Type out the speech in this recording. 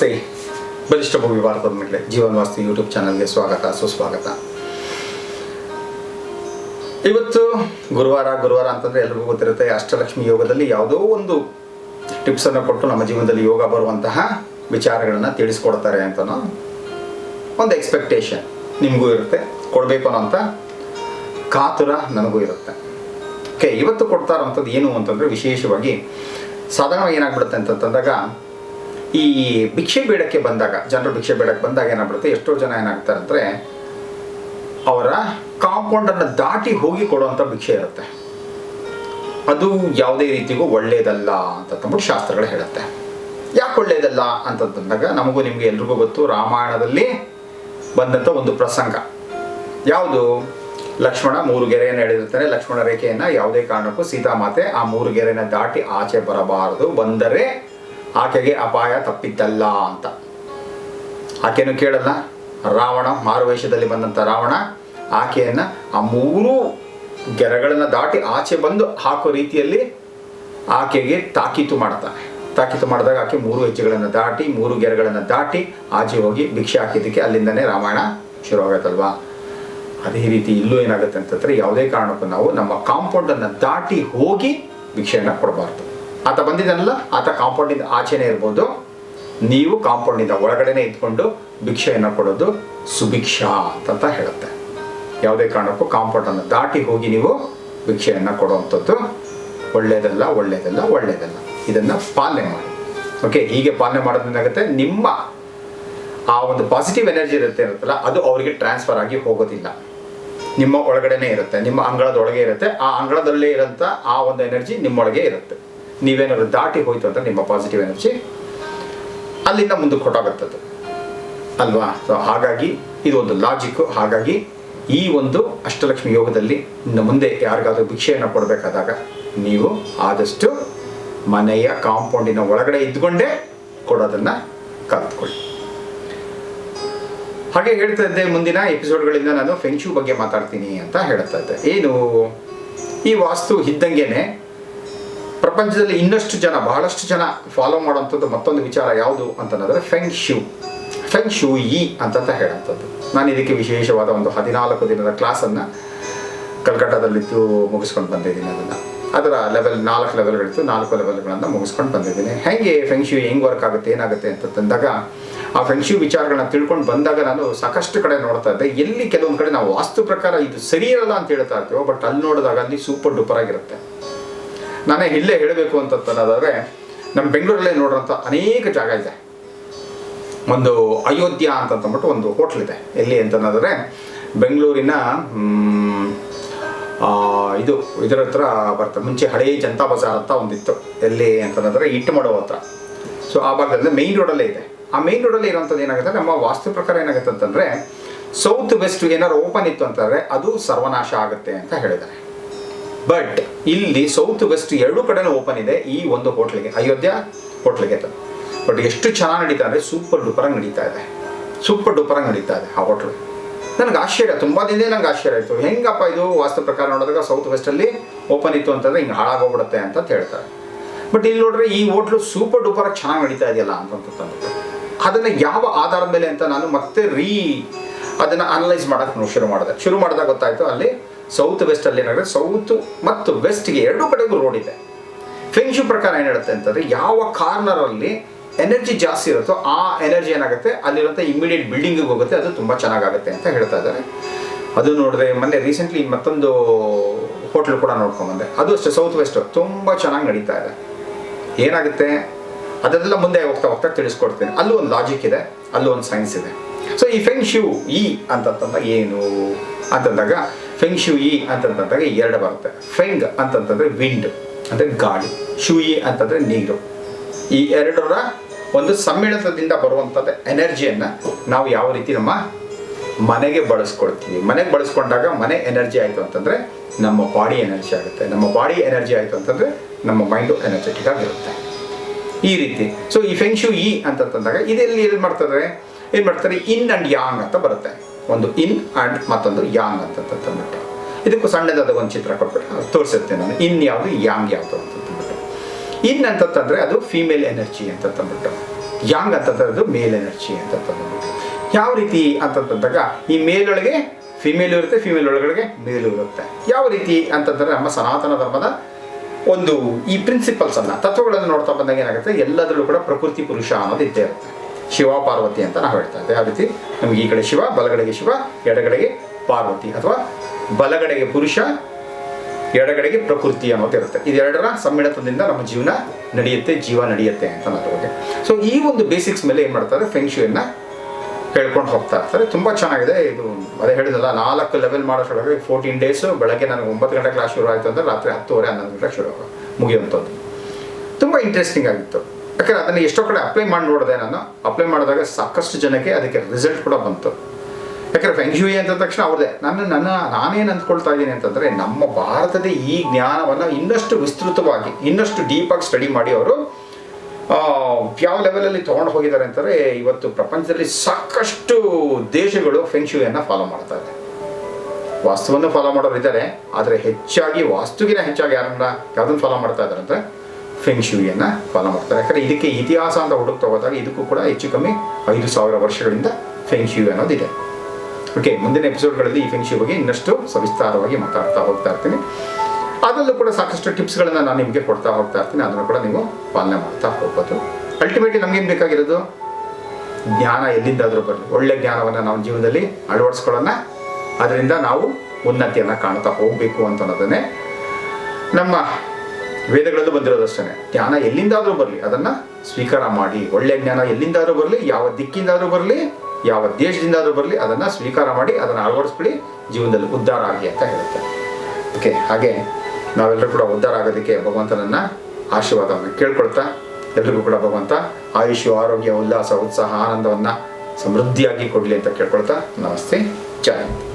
ನಮಸ್ತೆ. ಬಲಿಷ್ಠ ಭೂಮಿ ಭಾರತದ ಮೇಲೆ ಜೀವನ್ ವಾಸ್ತಿ ಯೂಟ್ಯೂಬ್ ಚಾನಲ್ಗೆ ಸ್ವಾಗತ, ಸುಸ್ವಾಗತ. ಇವತ್ತು ಗುರುವಾರ ಗುರುವಾರ ಅಂತಂದ್ರೆ ಎಲ್ರಿಗೂ ಗೊತ್ತಿರುತ್ತೆ, ಅಷ್ಟಲಕ್ಷ್ಮಿ ಯೋಗದಲ್ಲಿ ಯಾವುದೋ ಒಂದು ಟಿಪ್ಸನ್ನು ಕೊಟ್ಟು ನಮ್ಮ ಜೀವನದಲ್ಲಿ ಯೋಗ ಬರುವಂತಹ ವಿಚಾರಗಳನ್ನು ತಿಳಿಸ್ಕೊಡ್ತಾರೆ ಅಂತ ಒಂದು ಎಕ್ಸ್ಪೆಕ್ಟೇಷನ್ ನಿಮಗೂ ಇರುತ್ತೆ, ಕೊಡಬೇಕು ಅಂತ ಕಾತುರ ನನಗೂ ಇರುತ್ತೆ. ಓಕೆ ಇವತ್ತು ಕೊಡ್ತಾರಂಥದ್ದು ಏನು ಅಂತಂದರೆ ವಿಶೇಷವಾಗಿ ಸಾಧಾರಣ ಏನಾಗ್ಬಿಡುತ್ತೆ ಅಂತಂದಾಗ ಈ ಭಿಕ್ಷೆ ಬೇಡಕ್ಕೆ ಬಂದಾಗ, ಜನರು ಭಿಕ್ಷೆ ಬೇಡಕ್ಕೆ ಬಂದಾಗ ಏನಾಗ್ಬಿಡುತ್ತೆ? ಎಷ್ಟೋ ಜನ ಏನಾಗ್ತಾರೆ ಅಂದರೆ ಅವರ ಕಾಂಪೌಂಡನ್ನು ದಾಟಿ ಹೋಗಿ ಕೊಡುವಂಥ ಭಿಕ್ಷೆ ಇರುತ್ತೆ. ಅದು ಯಾವುದೇ ರೀತಿಗೂ ಒಳ್ಳೆಯದಲ್ಲ ಅಂತಂದ್ಬಿಟ್ಟು ಶಾಸ್ತ್ರಗಳು ಹೇಳುತ್ತೆ. ಯಾಕೆ ಒಳ್ಳೆಯದಲ್ಲ ಅಂತಂದಾಗ, ನಮಗೂ ನಿಮಗೆ ಎಲ್ರಿಗೂ ಗೊತ್ತು, ರಾಮಾಯಣದಲ್ಲಿ ಬಂದಂಥ ಒಂದು ಪ್ರಸಂಗ. ಯಾವುದು? ಲಕ್ಷ್ಮಣ ಮೂರು ಗೆರೆಯನ್ನು ಎಳೆದಿರ್ತಾನೆ. ಲಕ್ಷ್ಮಣ ರೇಖೆಯನ್ನು ಯಾವುದೇ ಕಾರಣಕ್ಕೂ ಸೀತಾಮಾತೆ ಆ ಮೂರು ಗೆರೆಯನ್ನು ದಾಟಿ ಆಚೆ ಬರಬಾರದು. ಬಂದರೆ ಆಕೆಗೆ ಅಪಾಯ ತಪ್ಪಿದ್ದಲ್ಲ ಅಂತ. ಆಕೆಯನ್ನು ಕೇಳಲ್ಲ ರಾವಣ, ಮಾರುವೇಷದಲ್ಲಿ ಬಂದಂಥ ರಾವಣ, ಆಕೆಯನ್ನು ಆ ಮೂರು ಗೆರೆಗಳನ್ನು ದಾಟಿ ಆಚೆ ಬಂದು ಹಾಕೋ ರೀತಿಯಲ್ಲಿ ಆಕೆಗೆ ತಾಕೀತು ಮಾಡ್ತಾನೆ. ತಾಕೀತು ಮಾಡಿದಾಗ ಆಕೆ ಮೂರು ಹೆಜ್ಜೆಗಳನ್ನು ದಾಟಿ, ಮೂರು ಗೆರೆಗಳನ್ನು ದಾಟಿ ಆಚೆ ಹೋಗಿ ಭಿಕ್ಷೆ ಹಾಕಿದ್ದಕ್ಕೆ ಅಲ್ಲಿಂದನೇ ರಾಮಾಯಣ ಶುರು ಆಗತ್ತಲ್ವಾ ಅದೇ ರೀತಿ ಇಲ್ಲೂ ಏನಾಗುತ್ತೆ ಅಂತಂದ್ರೆ ಯಾವುದೇ ಕಾರಣಕ್ಕೂ ನಾವು ನಮ್ಮ ಕಾಂಪೌಂಡನ್ನು ದಾಟಿ ಹೋಗಿ ಭಿಕ್ಷೆಯನ್ನು ಕೊಡಬಾರ್ದು. ಆತ ಬಂದಿದ್ದಾನಲ್ಲ, ಆತ ಕಾಂಪೌಂಡಿಂದ ಆಚೆನೇ ಇರ್ಬೋದು. ನೀವು ಕಾಂಪೌಂಡಿಂದ ಒಳಗಡೆನೆ ಇದ್ಕೊಂಡು ಭಿಕ್ಷೆಯನ್ನು ಕೊಡೋದು ಸುಭಿಕ್ಷಾ ಅಂತ ಹೇಳುತ್ತೆ. ಯಾವುದೇ ಕಾರಣಕ್ಕೂ ಕಾಂಪೌಂಡನ್ನು ದಾಟಿ ಹೋಗಿ ನೀವು ಭಿಕ್ಷೆಯನ್ನು ಕೊಡುವಂಥದ್ದು ಒಳ್ಳೆಯದಲ್ಲ ಒಳ್ಳೆಯದಲ್ಲ ಒಳ್ಳೆಯದಲ್ಲ ಇದನ್ನು ಪಾಲನೆ ಮಾಡಿ. ಓಕೆ ಹೀಗೆ ಪಾಲನೆ ಮಾಡೋದ್ರಿಂದಾಗುತ್ತೆ ನಿಮ್ಮ ಆ ಒಂದು ಪಾಸಿಟಿವ್ ಎನರ್ಜಿ ಇರುತ್ತೆ ಇರುತ್ತಲ್ಲ, ಅದು ಅವರಿಗೆ ಟ್ರಾನ್ಸ್ಫರ್ ಆಗಿ ಹೋಗೋದಿಲ್ಲ. ನಿಮ್ಮ ಒಳಗಡೆನೇ ಇರುತ್ತೆ, ನಿಮ್ಮ ಅಂಗಳದೊಳಗೆ ಇರುತ್ತೆ. ಆ ಅಂಗಳದಲ್ಲೇ ಇರೋಂಥ ಆ ಒಂದು ಎನರ್ಜಿ ನಿಮ್ಮೊಳಗೆ ಇರುತ್ತೆ. ನೀವೇನಾದ್ರು ದಾಟಿ ಹೋಯ್ತು ಅಂತ ನಿಮ್ಮ ಪಾಸಿಟಿವ್ ಎನರ್ಜಿ ಅಲ್ಲಿಂದ ಮುಂದಕ್ಕೆ ಹೊಟ್ಟೋಗುತ್ತದು ಅಲ್ವಾ? ಸೊ ಹಾಗಾಗಿ ಇದು ಒಂದು ಲಾಜಿಕ್ಕು ಹಾಗಾಗಿ ಈ ಒಂದು ಅಷ್ಟಲಕ್ಷ್ಮಿ ಯೋಗದಲ್ಲಿ ಇನ್ನು ಮುಂದೆ ಯಾರಿಗಾದ್ರೂ ಭಿಕ್ಷೆಯನ್ನು ಕೊಡಬೇಕಾದಾಗ ನೀವು ಆದಷ್ಟು ಮನೆಯ ಕಾಂಪೌಂಡಿನ ಒಳಗಡೆ ಇದ್ಕೊಂಡೇ ಕೊಡೋದನ್ನು ಕಲ್ತ್ಕೊಳ್ಳಿ. ಹಾಗೆ ಹೇಳ್ತಾ ಇದ್ದೆ ಮುಂದಿನ ಎಪಿಸೋಡ್ಗಳಿಂದ ನಾನು ಫೆಂಕ್ಷು ಬಗ್ಗೆ ಮಾತಾಡ್ತೀನಿ ಅಂತ ಹೇಳ್ತಾ ಇದ್ದೆ. ಏನು? ಈ ವಾಸ್ತು ಇದ್ದಂಗೆನೆ ಪ್ರಪಂಚದಲ್ಲಿ ಇನ್ನಷ್ಟು ಜನ, ಬಹಳಷ್ಟು ಜನ ಫಾಲೋ ಮಾಡುವಂಥದ್ದು ಮತ್ತೊಂದು ವಿಚಾರ ಯಾವುದು ಅಂತಂದರೆ ಫೆಂಗ್ ಶೂ ಫೆಂಗ್ ಶೂ ಇ ಅಂತಂತ ಹೇಳೋಂಥದ್ದು ನಾನು ಇದಕ್ಕೆ ವಿಶೇಷವಾದ ಒಂದು ಹದಿನಾಲ್ಕು ದಿನದ ಕ್ಲಾಸನ್ನು ಕಲ್ಕಟ್ಟಾದಲ್ಲಿದ್ದು ಮುಗಿಸ್ಕೊಂಡು ಬಂದಿದ್ದೀನಿ ಅದನ್ನು. ಅದರ ಲೆವೆಲ್ ನಾಲ್ಕು ಲೆವೆಲ್ಗಳಿತ್ತು ನಾಲ್ಕು ಲೆವೆಲ್ಗಳನ್ನು ಮುಗಿಸ್ಕೊಂಡು ಬಂದಿದ್ದೀನಿ. ಹೇಗೆ ಫೆಂಗ್ಶು ಹೆಂಗೆ ವರ್ಕ್ ಆಗುತ್ತೆ, ಏನಾಗುತ್ತೆ ಅಂತ ತಂದಾಗ, ಆ ಫೆಂಗ್ಶು ವಿಚಾರಗಳನ್ನ ತಿಳ್ಕೊಂಡು ಬಂದಾಗ ನಾನು ಸಾಕಷ್ಟು ಕಡೆ ನೋಡ್ತಾ ಇದ್ದೆ. ಎಲ್ಲಿ ಕೆಲವೊಂದು ಕಡೆ ನಾವು ವಾಸ್ತು ಪ್ರಕಾರ ಇದು ಸರಿ ಇರಲ್ಲ ಅಂತ ಹೇಳ್ತಾ ಇರ್ತೀವೋ ಬಟ್ ಅಲ್ಲಿ ನೋಡಿದಾಗ ಅಲ್ಲಿ ಸೂಪರ್ ಡೂಪರ್ ಆಗಿರುತ್ತೆ. ನಾನೇ ಇಲ್ಲೇ ಹೇಳಬೇಕು ಅಂತಂತಂದಾದ್ರೆ ನಮ್ಮ ಬೆಂಗಳೂರಲ್ಲೇ ನೋಡೋಂಥ ಅನೇಕ ಜಾಗ ಇದೆ. ಒಂದು ಅಯೋಧ್ಯ ಅಂತಂದ್ಬಿಟ್ಟು ಒಂದು ಹೋಟ್ಲ್ ಇದೆ. ಎಲ್ಲಿ ಅಂತಂದ್ರೆ ಬೆಂಗಳೂರಿನ ಇದು, ಇದರ ಹತ್ರ ಬರ್ತದೆ. ಮುಂಚೆ ಹಳೇ ಜನತಾ ಬಜಾರ್ ಅಂತ ಒಂದಿತ್ತು. ಎಲ್ಲಿ ಅಂತಂದರೆ ಇಟ್ಟು ಮಾಡೋ ಹತ್ರ. ಸೊ ಆ ಭಾಗದಲ್ಲಿ ಮೈನ್ ರೋಡಲ್ಲೇ ಇದೆ. ಆ ಮೈನ್ ರೋಡಲ್ಲಿ ಇರೋಂಥದ್ದು ಏನಾಗುತ್ತೆ ನಮ್ಮ ವಾಸ್ತು ಪ್ರಕಾರ ಏನಾಗುತ್ತೆ ಅಂತಂದ್ರೆ ಸೌತ್ ವೆಸ್ಟ್ ಏನಾದ್ರು ಓಪನ್ ಇತ್ತು ಅಂತಂದ್ರೆ ಅದು ಸರ್ವನಾಶ ಆಗುತ್ತೆ ಅಂತ ಹೇಳಿದ್ದಾರೆ. ಬಟ್ ಇಲ್ಲಿ ಸೌತ್ ವೆಸ್ಟ್ ಎರಡೂ ಕಡೆನೂ ಓಪನ್ ಇದೆ ಈ ಒಂದು ಹೋಟ್ಲಿಗೆ, ಅಯೋಧ್ಯ ಹೋಟ್ಲಿಗೆ ಬಟ್ ಎಷ್ಟು ಚೆನ್ನಾಗಿ ನಡೀತಾ ಅಂದರೆ ಸೂಪರ್ ಡೂಪರಾಗಿ ನಡೀತಾ ಇದೆ. ಸೂಪರ್ ಡೂಪರಾಗಿ ನಡೀತಾ ಇದೆ ಆ ಹೋಟ್ಲು ನನಗೆ ಆಶ್ಚರ್ಯ, ತುಂಬ ದಿನ ನಂಗೆ ಆಶ್ಚರ್ಯ ಆಯಿತು. ಹೆಂಗಪ್ಪ ಇದು ವಾಸ್ತು ಪ್ರಕಾರ ನೋಡಿದಾಗ ಸೌತ್ ವೆಸ್ಟಲ್ಲಿ ಓಪನ್ ಇತ್ತು ಅಂತಂದ್ರೆ ಹಿಂಗೆ ಹಾಳಾಗೋಗ್ಬಿಡುತ್ತೆ ಅಂತ ಹೇಳ್ತಾರೆ. ಬಟ್ ಇಲ್ಲಿ ನೋಡ್ರೆ ಈ ಹೋಟ್ಲು ಸೂಪರ್ ಡೂಪರಾಗಿ ಚೆನ್ನಾಗಿ ನಡೀತಾ ಇದೆಯಲ್ಲ ಅಂತಂದ್ಬಿಟ್ಟು ಅದನ್ನು ಯಾವ ಆಧಾರದ ಮೇಲೆ ಅಂತ ನಾನು ಮತ್ತೆ ರೀ ಅದನ್ನು ಅನಲೈಸ್ ಮಾಡೋಕ್ಕೆ ಶುರು ಮಾಡಿದೆ. ಶುರು ಮಾಡಿದಾಗ ಗೊತ್ತಾಯಿತು ಅಲ್ಲಿ ಸೌತ್ ವೆಸ್ಟಲ್ಲಿ ಏನಾಗುತ್ತೆ ಸೌತ್ ಮತ್ತು ವೆಸ್ಟ್ಗೆ ಎರಡೂ ಕಡೆಗೂ ರೋಡ್ ಇದೆ. ಫೆಂಗ್ಶು ಪ್ರಕಾರ ಏನು ಹೇಳುತ್ತೆ ಅಂತಂದರೆ ಯಾವ ಕಾರ್ನರಲ್ಲಿ ಎನರ್ಜಿ ಜಾಸ್ತಿ ಇರುತ್ತೋ ಆ ಎನರ್ಜಿ ಏನಾಗುತ್ತೆ? ಅಲ್ಲಿರುತ್ತೆ ಇಮಿಡಿಯೇಟ್ ಬಿಲ್ಡಿಂಗಿಗೆ ಹೋಗುತ್ತೆ. ಅದು ತುಂಬ ಚೆನ್ನಾಗಾಗುತ್ತೆ ಅಂತ ಹೇಳ್ತಾ ಇದ್ದಾರೆ. ಅದು ನೋಡಿದ್ರೆ ಮೊನ್ನೆ ರೀಸೆಂಟ್ಲಿ ಮತ್ತೊಂದು ಹೋಟ್ಲು ಕೂಡ ನೋಡ್ಕೊಂಬಂದೆ ಅದು ಅಷ್ಟೇ, ಸೌತ್ ವೆಸ್ಟ್ ತುಂಬ ಚೆನ್ನಾಗಿ ನಡೀತಾ ಇದೆ. ಏನಾಗುತ್ತೆ? ಅದೆಲ್ಲ ಮುಂದೆ ಹೋಗ್ತಾ ಹೋಗ್ತಾ ತಿಳಿಸ್ಕೊಡ್ತೇನೆ. ಅಲ್ಲೂ ಒಂದು ಲಾಜಿಕ್ ಇದೆ, ಅಲ್ಲೂ ಒಂದು ಸೈನ್ಸ್ ಇದೆ. ಸೊ ಈ ಫೆಂಗ್ ಶಿವ್ ಈ ಅಂತಂತಂದಾಗ ಏನು? ಅಂತಂದಾಗ ಫೆಂಗ್ ಶೂಯಿ ಅಂತಂತಂದಾಗ ಎರಡು ಬರುತ್ತೆ. ಫೆಂಗ್ ಅಂತಂತಂದ್ರೆ ವಿಂಡ್ ಅಂದರೆ ಗಾಳಿ. ಶೂಯಿ ಅಂತಂದ್ರೆ ನೀರು. ಈ ಎರಡರ ಒಂದು ಸಮ್ಮಿಳನದಿಂದ ಬರುವಂಥದ್ದು ಎನರ್ಜಿಯನ್ನು ನಾವು ಯಾವ ರೀತಿ ನಮ್ಮ ಮನೆಗೆ ಬಳಸ್ಕೊಳ್ತೀವಿ. ಮನೆಗೆ ಬಳಸ್ಕೊಂಡಾಗ ಮನೆ ಎನರ್ಜಿ ಆಯಿತು ಅಂತಂದರೆ ನಮ್ಮ ಬಾಡಿ ಎನರ್ಜಿ ಆಗುತ್ತೆ. ನಮ್ಮ ಬಾಡಿ ಎನರ್ಜಿ ಆಯಿತು ಅಂತಂದರೆ ನಮ್ಮ ಮೈಂಡು ಎನರ್ಜೆಟಿಕ್ ಆಗಿರುತ್ತೆ. ಈ ರೀತಿ. ಸೊ ಈ ಫೆಂಕ್ಷು ಇ ಅಂತಂದಾಗ ಇದೆಲ್ಲಿ ಏನು ಮಾಡ್ತಾರೆ ಏನು ಮಾಡ್ತಾರೆ? ಇನ್ ಆ್ಯಂಡ್ ಯಾಂಗ್ ಅಂತ ಬರುತ್ತೆ. ಒಂದು ಇನ್ ಆ್ಯಂಡ್ ಮತ್ತೊಂದು ಯಾಂಗ್ ಅಂತಂದ್ಬಿಟ್ಟು ಇದಕ್ಕೂ ಸಣ್ಣದಾದ ಒಂದು ಚಿತ್ರ ಕೊಟ್ಬಿಟ್ಟು ತೋರಿಸುತ್ತೆ ನಾನು. ಇನ್ ಯಾವುದು, ಯಾಂಗ್ ಯಾವುದು ಅಂತಂದ್ಬಿಟ್ಟು ಇನ್ ಅಂತಂತಂದರೆ ಅದು ಫೀಮೇಲ್ ಎನರ್ಜಿ ಅಂತ ತಂದ್ಬಿಟ್ಟು. ಯಾಂಗ್ ಅಂತಂದ್ರೆ ಮೇಲ್ ಎನರ್ಜಿ ಅಂತ ತಂದ್ಬಿಟ್ಟು. ಯಾವ ರೀತಿ ಅಂತಂದಾಗ ಈ ಮೇಲೊಳಗೆ ಫಿಮೇಲ್ ಇರುತ್ತೆ ಫಿಮೇಲ್ ಒಳಗಡೆ ಮೇಲು ಇರುತ್ತೆ. ಯಾವ ರೀತಿ ಅಂತಂದ್ರೆ ನಮ್ಮ ಸನಾತನ ಧರ್ಮದ ಒಂದು ಈ ಪ್ರಿನ್ಸಿಪಲ್ಸ್ ಅನ್ನ, ತತ್ವಗಳನ್ನು ನೋಡ್ತಾ ಬಂದಾಗ ಏನಾಗುತ್ತೆ? ಎಲ್ಲದರಲ್ಲೂ ಕೂಡ ಪ್ರಕೃತಿ ಪುರುಷ ಅನ್ನೋದು ಇದ್ದೇ ಇರುತ್ತೆ. ಶಿವ, ಪಾರ್ವತಿ ಅಂತ ನಾವು ಹೇಳ್ತಾ ಇದ್ದೇವೆ ಯಾವ ರೀತಿ ನಮ್ಗೆ ಈ ಕಡೆ ಶಿವ, ಬಲಗಡೆಗೆ ಶಿವ, ಎಡಗಡೆಗೆ ಪಾರ್ವತಿ ಅಥವಾ ಬಲಗಡೆಗೆ ಪುರುಷ, ಎಡಗಡೆಗೆ ಪ್ರಕೃತಿ ಅನ್ನೋದು ಇರುತ್ತೆ. ಇದೆರಡರ ಸಮ್ಮಿಳತದಿಂದ ನಮ್ಮ ಜೀವನ ನಡೆಯುತ್ತೆ, ಜೀವ ನಡೆಯುತ್ತೆ ಅಂತ ಅನ್ನೋದ್ರ ಸೊ ಈ ಒಂದು ಬೇಸಿಕ್ಸ್ ಮೇಲೆ ಏನು ಮಾಡ್ತಾರೆ? ಫೆಂಕ್ಷುಯನ್ನ ಹೇಳ್ಕೊಂಡು ಹೋಗ್ತಾ ಇರ್ತಾರೆ. ತುಂಬ ಚೆನ್ನಾಗಿದೆ. ಇದು ಅದೇ ಹೇಳಿದಲ್ಲ ನಾಲ್ಕು ಲೆವೆಲ್ ಮಾಡೋಷ್ಟೊಳಗೆ ಫೋರ್ಟೀನ್ ಡೇಸು ಬೆಳಗ್ಗೆ ನನಗೆ ಒಂಬತ್ತು ಗಂಟೆ ಕ್ಲಾಸ್ ಶುರು ಆಯಿತು ಅಂದರೆ ರಾತ್ರಿ ಹತ್ತುವರೆ ಹನ್ನೊಂದು ಗಂಟೆ ಶುರು ಮುಗಿಯುವಂಥದ್ದು. ತುಂಬ ಇಂಟ್ರೆಸ್ಟಿಂಗ್ ಆಗಿತ್ತು. ಯಾಕಂದರೆ ಅದನ್ನು ಎಷ್ಟೋ ಕಡೆ ಅಪ್ಲೈ ಮಾಡಿ ನೋಡಿದೆ ನಾನು. ಅಪ್ಲೈ ಮಾಡಿದಾಗ ಸಾಕಷ್ಟು ಜನಕ್ಕೆ ಅದಕ್ಕೆ ರಿಸಲ್ಟ್ ಕೂಡ ಬಂತು. ಯಾಕಂದ್ರೆ ಫೆಂಗ್ಶೂಯಿ ಅಂತ ತಕ್ಷಣ ಅವ್ರದೇ ನಾನು ನನ್ನ, ನಾನೇನು ಅಂದ್ಕೊಳ್ತಾ ಇದ್ದೀನಿ ಅಂತಂದರೆ ನಮ್ಮ ಭಾರತದ ಈ ಜ್ಞಾನವನ್ನು ಇನ್ನಷ್ಟು ವಿಸ್ತೃತವಾಗಿ, ಇನ್ನಷ್ಟು ಡೀಪಾಗಿ ಸ್ಟಡಿ ಮಾಡಿ ಅವರು ಯಾವ ಲೆವೆಲಲ್ಲಿ ತೊಗೊಂಡು ಹೋಗಿದ್ದಾರೆ ಅಂತಂದರೆ ಇವತ್ತು ಪ್ರಪಂಚದಲ್ಲಿ ಸಾಕಷ್ಟು ದೇಶಗಳು ಫೆಂಗ್ಶೂಯನ್ನು ಫಾಲೋ ಮಾಡ್ತಾ ಇದೆ. ವಾಸ್ತುವನ್ನು ಫಾಲೋ ಮಾಡೋರು ಇದ್ದಾರೆ ಆದರೆ ಹೆಚ್ಚಾಗಿ ವಾಸ್ತುಗಿನ ಹೆಚ್ಚಾಗಿ ಯಾರನ್ನ, ಯಾವುದನ್ನು ಫಾಲೋ ಮಾಡ್ತಾ ಇದ್ದಾರೆ ಅಂದರೆ ಫೆಂಗ್ಶೂಯಿಯನ್ನು ಫಾಲೋ ಮಾಡ್ತಾರೆ. ಯಾಕಂದರೆ ಇದಕ್ಕೆ ಇತಿಹಾಸ ಅಂತ ಹುಡುಕ್ತಾ ಹೋದಾಗ ಇದಕ್ಕೂ ಕೂಡ ಹೆಚ್ಚು ಕಮ್ಮಿ ಐದು ಸಾವಿರ ವರ್ಷಗಳಿಂದ ಫೆಂಗ್ಶೂಯಿ ಅನ್ನೋದಿದೆ ಓಕೆ ಮುಂದಿನ ಎಪಿಸೋಡ್ಗಳಲ್ಲಿ ಈ ಫೆಂಗ್ಶಿ ಬಗ್ಗೆ ಇನ್ನಷ್ಟು ಸವಿಸ್ತಾರವಾಗಿ ಮಾತಾಡ್ತಾ ಹೋಗ್ತಾ ಇರ್ತೀನಿ. ಅದರಲ್ಲೂ ಕೂಡ ಸಾಕಷ್ಟು ಟಿಪ್ಸ್ಗಳನ್ನು ನಾನು ನಿಮಗೆ ಕೊಡ್ತಾ ಹೋಗ್ತಾ ಇರ್ತೀನಿ. ಅದನ್ನು ಕೂಡ ನೀವು ಪಾಲನೆ ಮಾಡ್ತಾ ಹೋಗ್ಬೋದು. ಅಲ್ಟಿಮೇಟ್ಲಿ ನಮಗೇನು ಬೇಕಾಗಿರೋದು? ಜ್ಞಾನ ಎಲ್ಲಿಂದಾದರೂ ಬರಲಿ ಒಳ್ಳೆ ಜ್ಞಾನವನ್ನು ನಾವು ಜೀವನದಲ್ಲಿ ಅಳವಡಿಸ್ಕೊಳ್ಳೋಣ. ಅದರಿಂದ ನಾವು ಉನ್ನತಿಯನ್ನು ಕಾಣ್ತಾ ಹೋಗಬೇಕು ಅಂತ ಅನ್ನೋದನ್ನೇ ನಮ್ಮ ವೇದಗಳಲ್ಲೂ ಬಂದಿರೋದಷ್ಟೇ ಜ್ಞಾನ ಎಲ್ಲಿಂದಾದರೂ ಬರಲಿ, ಅದನ್ನು ಸ್ವೀಕಾರ ಮಾಡಿ, ಒಳ್ಳೆ ಜ್ಞಾನ ಎಲ್ಲಿಂದಾದರೂ ಬರಲಿ, ಯಾವ ದಿಕ್ಕಿಂದಾದರೂ ಬರಲಿ, ಯಾವ ದೇಶದಿಂದಾದರೂ ಬರಲಿ, ಅದನ್ನು ಸ್ವೀಕಾರ ಮಾಡಿ, ಅದನ್ನು ಅಳವಡಿಸ್ಬಿಡಿ, ಜೀವನದಲ್ಲಿ ಉದ್ಧಾರ ಆಗಿ ಅಂತ ಹೇಳುತ್ತೆ ಓಕೆ ಹಾಗೆ ನಾವೆಲ್ಲರೂ ಕೂಡ ಉದ್ಧಾರ ಆಗೋದಕ್ಕೆ ಭಗವಂತನನ್ನ ಆಶೀರ್ವಾದವನ್ನು ಕೇಳ್ಕೊಳ್ತಾ, ಎಲ್ರಿಗೂ ಕೂಡ ಭಗವಂತ ಆಯುಷ್ಯ, ಆರೋಗ್ಯ, ಉಲ್ಲಾಸ, ಉತ್ಸಾಹ, ಆನಂದವನ್ನು ಸಮೃದ್ಧಿಯಾಗಿ ಕೊಡಲಿ ಅಂತ ಕೇಳ್ಕೊಳ್ತಾ, ನಮಸ್ತೆ ಜಯ.